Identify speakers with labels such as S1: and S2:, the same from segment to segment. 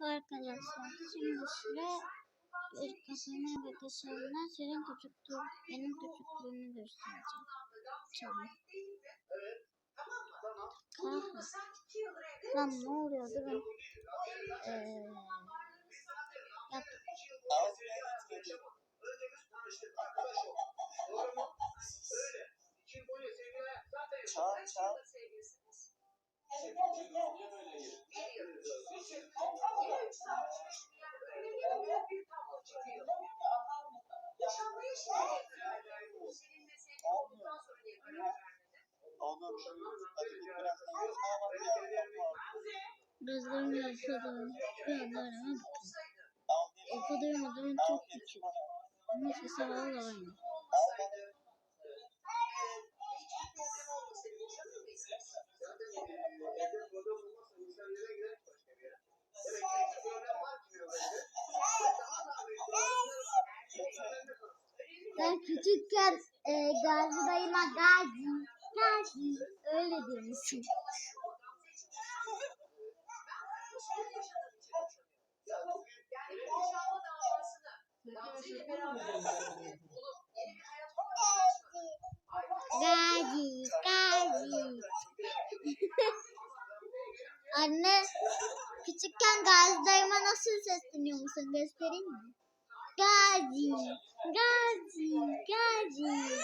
S1: Arkadaşlar şimdi size ve kaşarına senin küçüklüğü, benim küçüklüğümü göstereceğim. Çabuk. Kahve. Lan ne oluyor durun. Ee, yap.
S2: Çağır çağır.
S1: Gözlerimi yaşadım. Bir anda arama O kadar modum çok küçük. Ama sesi valla aynı. Ben küçükken e, Gazi dayıma Gazi, Gazi öyle demişim. Gazi, Gazi. Anne, küçükken Gazi dayıma nasıl sesleniyor musun göstereyim mi? Gazi, Gazi, Gazi.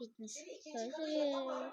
S1: Bitmiş. Görüşürüz.